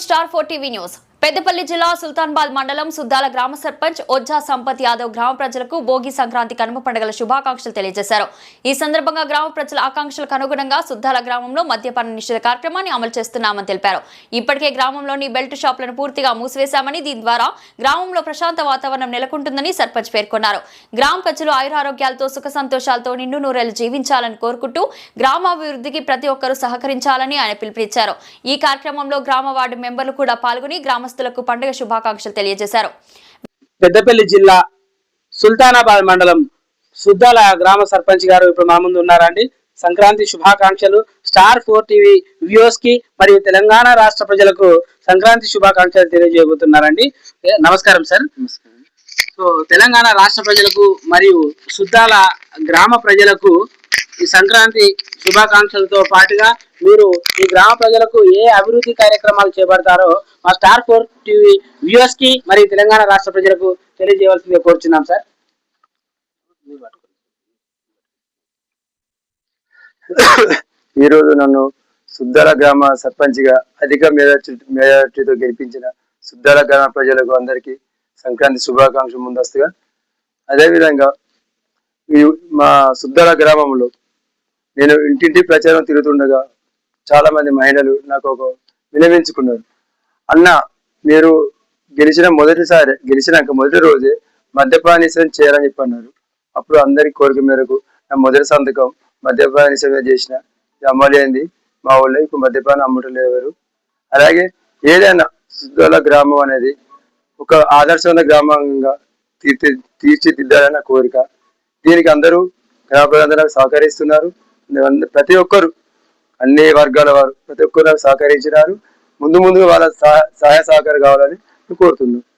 Star four TV news Peddapalli జిల్లా సుల్తాన్బాద్ మండలం సుద్దాల గ్రామ సర్పంచ్ ఒజ్జా సంపత్ యాదవ్ గ్రామ ప్రజలకు భోగి సంక్రాంతి కనుమ పండుగల శుభాకాంక్షలు తెలియజేశారు. ఈ సందర్భంగా గ్రామ ప్రజల ఆకాంక్షలకు అనుగుణంగా సుద్దాల గ్రామంలో మద్యపాన నిషేధ కార్యక్రమాన్ని అమలు చేస్తున్నామని తెలిపారు. ఇప్పటికే గ్రామంలోని బెల్ట్ షాపులను పూర్తిగా మూసివేశామని దీని ద్వారా గ్రామంలో ప్రశాంత వాతావరణం నెలకొంటుందని సర్పంచ్ పేర్కొన్నారు. గ్రామ ప్రజలు ఆయురారోగ్యాలతో సుఖ సంతోషాలతో నిండు నూరేళ్ళు జీవించాలని కోరుకుంటూ గ్రామాభివృద్ధికి ప్రతి ఒక్కరూ సహకరించాలని ఆయన పిలుపునిచ్చారు. ఈ కార్యక్రమంలో గ్రామ వార్డు మెంబర్లు కూడా పాల్గొని గ్రామ గ్రామస్తులకు పండుగ శుభాకాంక్షలు తెలియజేశారు. పెద్దపల్లి జిల్లా సుల్తానాబాద్ మండలం సుద్దాల గ్రామ సర్పంచ్ గారు ఇప్పుడు మా ముందు ఉన్నారండి. సంక్రాంతి శుభాకాంక్షలు. స్టార్ ఫోర్ టీవీ వ్యూస్కి మరియు తెలంగాణ రాష్ట్ర ప్రజలకు సంక్రాంతి శుభాకాంక్షలు తెలియజేయబోతున్నారండి. నమస్కారం సార్. సో తెలంగాణ రాష్ట్ర ప్రజలకు మరియు సుద్దాల గ్రామ ప్రజలకు ఈ సంక్రాంతి శుభాకాంక్షలతో పాటుగా మీరు ఈ గ్రామ ప్రజలకు ఏ అభివృద్ధి కార్యక్రమాలు చేపడతారో మా స్టార్ ఫోర్ టీవీ వ్యూస్కి మరియు తెలంగాణ రాష్ట్ర ప్రజలకు తెలియజేయవలసిందిగా కోరుచున్నాం సార్. ఈరోజు రోజు నన్ను సుద్దాల గ్రామ సర్పంచ్గా అధిక మెజార్టీ మెజార్టీతో గెలిపించిన సుద్దాల గ్రామ ప్రజలకు అందరికీ సంక్రాంతి శుభాకాంక్షలు ముందస్తుగా. అదేవిధంగా మా సుద్దాల గ్రామంలో నేను ఇంటింటి ప్రచారం తిరుగుతుండగా చాలా మంది మహిళలు నాకు ఒక వినవించుకున్నారు. అన్న మీరు గెలిచిన మొదటిసారి గెలిచినాక మొదటి రోజే మద్యపాన నిషేధం చేయాలని చెప్పి అన్నారు అప్పుడు అందరి కోరిక మేరకు నా మొదటి సంతకం మద్యపాన నిషేధం చేసిన. ఇది మా ఊళ్ళో ఇప్పుడు మద్యపానం అమ్మటం లేదు అలాగే ఏదైనా సుద్దాల గ్రామం అనేది ఒక ఆదర్శమైన గ్రామంగా తీర్చి తీర్చిదిద్దాలన్న కోరిక. దీనికి అందరూ గ్రామ ప్రజలందరూ సహకరిస్తున్నారు. ప్రతి ఒక్కరు అన్ని వర్గాల వారు ప్రతి ఒక్కరు సహకరించినారు. ముందు ముందు వాళ్ళ సహాయ సహకారం కావాలని కోరుతున్నాను.